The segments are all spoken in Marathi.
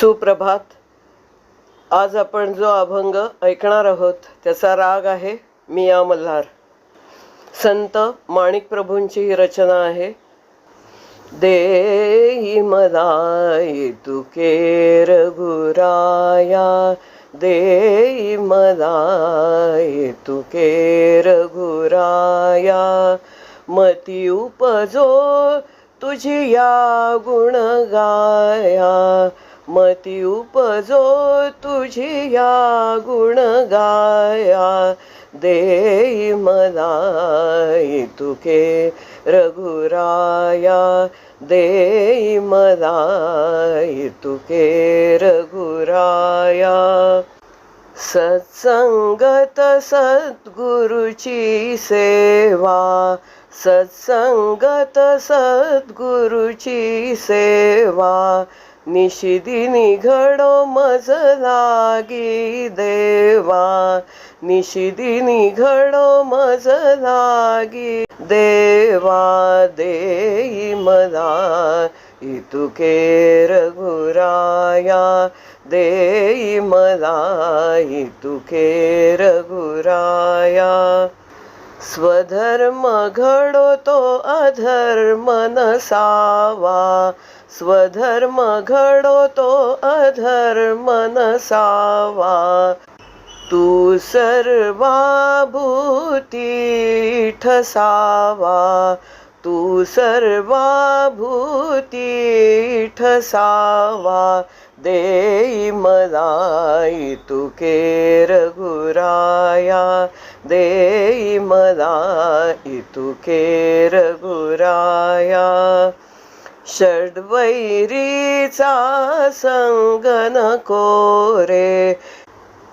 सुप्रभात. आज आपण जो अभंग ऐकणार आहोत त्याचा राग आहे मिया मल्हार. संत माणिक प्रभूंची ही रचना आहे. देई मदाई तुके रघुराया देई मदाई तुके रघुराया. मती उपजो तुझी या गुण गाया मती उपजो तुझी या गुण गाया. देई मदाई तुके रघुराया. देई मदाई तुके रघुराया. सत्संगत सद्गुरुची सेवा. सत्संगत सद्गुरुची सेवा. निशिदिनी घडो मज लागी देवा. निशिदिनी घडो मज लागी देवा. देई मला इतुके रघुराया देई मला इतुके रघुराया स्वधर्म घडो तो अधर्म नसावा. स्वधर्म घडो तो अधर्म नसावा. तू सर्वाभूती ठसावा तू सर्वाभूती ठसावा देई मदाई तुके रघुराया देई मदाई तुके रघुराया। षड्वैरीचा संगन कोरे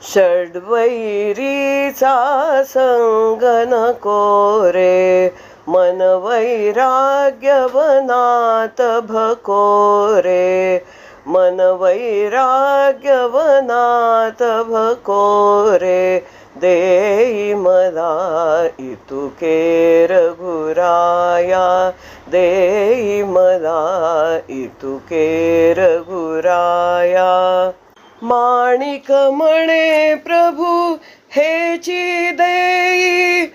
षड्वैरीचा संगन कोरे मन वैराग्यवनात भको रे वैराग्यवनात भकोरे देई मला इतुके रघुराया देई मला इतुके रघुराया माणिक म्हणे प्रभू हेची देई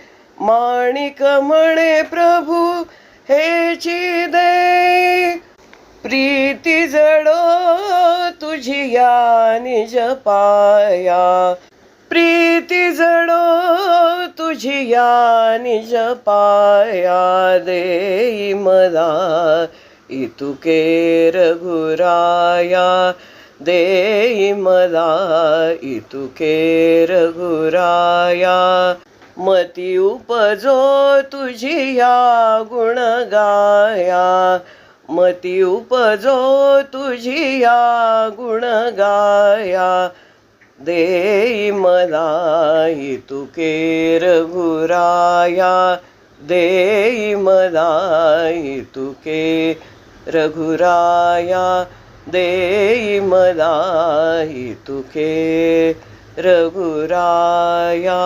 माणिक म्हणे प्रभू हेची देई प्रीती जडो तुझी या निज पाया. प्रीती जडो तुझी या निज पाया. देई मला इतुके रघुराया. देई मला इतुके रघुराया. मती उपजो तुझी या गुण गाया मती उपजो तुझी या गुण गाया देई मला तुके रघुराया देई मला तुके रघुराया देई मला तुके रघुराया